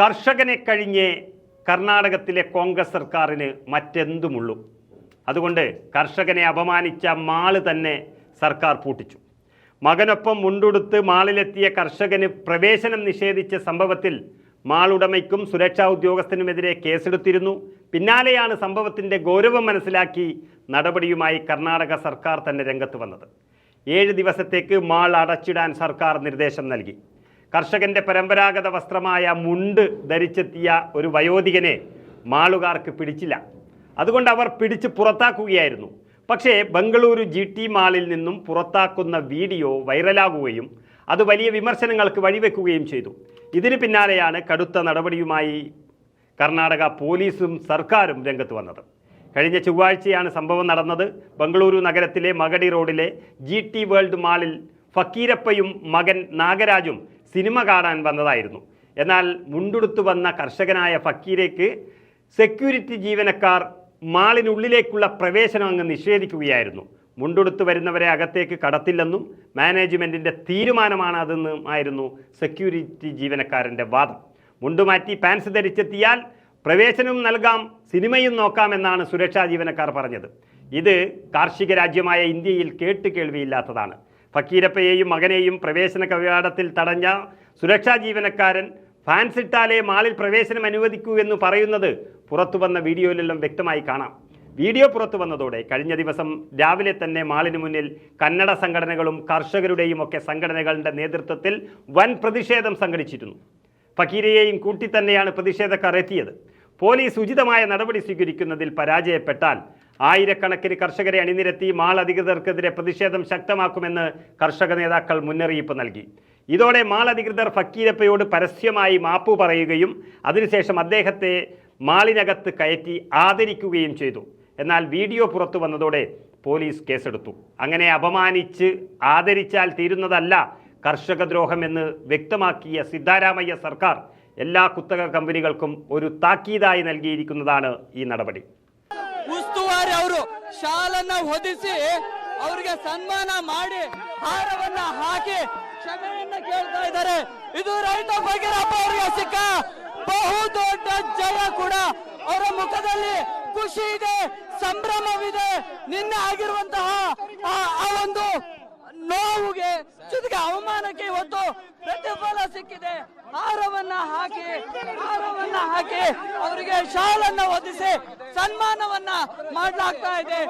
കർഷകനെ കഴിഞ്ഞ് കർണാടകത്തിലെ കോൺഗ്രസ് സർക്കാരിന് മറ്റെന്തുമുള്ളൂ? അതുകൊണ്ട് കർഷകനെ അപമാനിച്ച മാൾ തന്നെ സർക്കാർ പൂട്ടിച്ചു. മകനൊപ്പം മുണ്ടുടുത്ത് മാളിലെത്തിയ കർഷകന് പ്രവേശനം നിഷേധിച്ച സംഭവത്തിൽ മാളുടമയ്ക്കും സുരക്ഷാ ഉദ്യോഗസ്ഥനുമെതിരെ കേസെടുത്തിരുന്നു. പിന്നാലെയാണ് സംഭവത്തിന്റെ ഗൗരവം മനസ്സിലാക്കി നടപടിയുമായി കർണാടക സർക്കാർ തന്നെ രംഗത്ത് വന്നത്. ഏഴ് ദിവസത്തേക്ക് മാൾ അടച്ചിടാൻ സർക്കാർ നിർദ്ദേശം നൽകി. കർഷകന്റെ പരമ്പരാഗത വസ്ത്രമായ മുണ്ട് ധരിച്ചെത്തിയ ഒരു വയോധികനെ മാളുകാർക്ക് പിടിച്ചില്ല. അതുകൊണ്ട് അവർ പിടിച്ച് പുറത്താക്കുകയായിരുന്നു. പക്ഷേ ബംഗളൂരു ജി ടി മാളിൽ നിന്നും പുറത്താക്കുന്ന വീഡിയോ വൈറലാകുകയും അത് വലിയ വിമർശനങ്ങൾക്ക് വഴിവെക്കുകയും ചെയ്തു. ഇതിന് പിന്നാലെയാണ് കടുത്ത നടപടിയുമായി കർണാടക പോലീസും സർക്കാരും രംഗത്ത് വന്നത്. കഴിഞ്ഞ ചൊവ്വാഴ്ചയാണ് സംഭവം നടന്നത്. ബംഗളൂരു നഗരത്തിലെ മഗടി റോഡിലെ ജി ടി വേൾഡ് മാളിൽ ഫക്കീരപ്പയും മകൻ നാഗരാജും സിനിമ കാണാൻ വന്നതായിരുന്നു. എന്നാൽ മുണ്ടുടുത്തു വന്ന കർഷകനായ ഫക്കീരേക്ക് സെക്യൂരിറ്റി ജീവനക്കാർ മാളിനുള്ളിലേക്കുള്ള പ്രവേശനം അങ്ങ് നിഷേധിക്കുകയായിരുന്നു. മുണ്ടുടുത്തു വരുന്നവരെ അകത്തേക്ക് കടത്തില്ലെന്നും മാനേജ്മെന്റിന്റെ തീരുമാനമാണ് അതെന്നും ആയിരുന്നു സെക്യൂരിറ്റി ജീവനക്കാരന്റെ വാദം. മുണ്ടുമാറ്റി പാൻസ് ധരിച്ചെത്തിയാൽ പ്രവേശനവും നൽകാം സിനിമയും നോക്കാമെന്നാണ് സുരക്ഷാ ജീവനക്കാർ പറഞ്ഞത്. ഇത് കാർഷിക രാജ്യമായ ഇന്ത്യയിൽ കേട്ട് കേൾവിയില്ലാത്തതാണ് ഫക്കീരപ്പയെയും മകനെയും പ്രവേശന കവാടത്തിൽ തടഞ്ഞ സുരക്ഷാ ജീവനക്കാരൻ ഫാൻസ് ഇട്ടാലേ മാളിൽ പ്രവേശനം അനുവദിക്കൂ എന്ന് പറയുന്നത് പുറത്തു വന്ന വീഡിയോയിലെല്ലാം വ്യക്തമായി കാണാം. വീഡിയോ പുറത്തു വന്നതോടെ കഴിഞ്ഞ ദിവസം രാവിലെ തന്നെ മാളിന് മുന്നിൽ കന്നഡ സംഘടനകളും കർഷകരുടെയും ഒക്കെ സംഘടനകളുടെ നേതൃത്വത്തിൽ വൻ പ്രതിഷേധം സംഘടിച്ചിരുന്നു. ഫക്കീരയെയും കൂട്ടി തന്നെയാണ് പ്രതിഷേധക്കാർ എത്തിയത്. പോലീസ് ഉചിതമായ നടപടി സ്വീകരിക്കുന്നതിൽ പരാജയപ്പെട്ടാൽ ആയിരക്കണക്കിന് കർഷകരെ അണിനിരത്തി മാൾ അധികൃതർക്കെതിരെ പ്രതിഷേധം ശക്തമാക്കുമെന്ന് കർഷക നേതാക്കൾ മുന്നറിയിപ്പ് നൽകി. ഇതോടെ മാൾ അധികൃതർ ഫക്കീരപ്പയോട് പരസ്യമായി മാപ്പു പറയുകയും അതിനുശേഷം അദ്ദേഹത്തെ മാളിനകത്ത് കയറ്റി ആദരിക്കുകയും ചെയ്തു. എന്നാൽ വീഡിയോ പുറത്തു വന്നതോടെ പോലീസ് കേസെടുത്തു. അങ്ങനെ അപമാനിച്ച് ആദരിച്ചാൽ തീരുന്നതല്ല കർഷകദ്രോഹമെന്ന് വ്യക്തമാക്കിയ സിദ്ധാരാമയ്യ സർക്കാർ എല്ലാ കുത്തക കമ്പനികൾക്കും ഒരു താക്കീതായി നൽകിയിരിക്കുന്നതാണ് ഈ നടപടി. ಶಾಲನ್ನ ಹೊದಿಸಿ ಅವರಿಗೆ ಸನ್ಮಾನ ಮಾಡಿ ಹಾರವನ್ನ ಹಾಕಿ ಕ್ಷಮೆಯನ್ನ ಕೇಳ್ತಾ ಇದ್ದಾರೆ. ಇದು ರೈತ ಭಗೀರಪ್ಪ ಅವರಿಗೆ ಸಿಕ್ಕ ಬಹು ದೊಡ್ಡ ಜಯ ಕೂಡ. ಅವರ ಮುಖದಲ್ಲಿ ಖುಷಿ ಇದೆ, ಸಂಭ್ರಮವಿದೆ. ನಿನ್ನೆ ಆಗಿರುವಂತಹ ಆ- ಜೊತೆಗೆ ಅವಮಾನಕ್ಕೆ ಇವತ್ತು ಪ್ರತಿಫಲ ಸಿಕ್ಕಿದೆ. ಹಾರವನ್ನ ಹಾಕಿ ಹಾರವನ್ನ ಹಾಕಿ ಅವರಿಗೆ ಶಾಲನ್ನ ಒದಿಸಿ ಸನ್ಮಾನವನ್ನ ಮಾಡಲಾಗ್ತಾ ಇದೆ.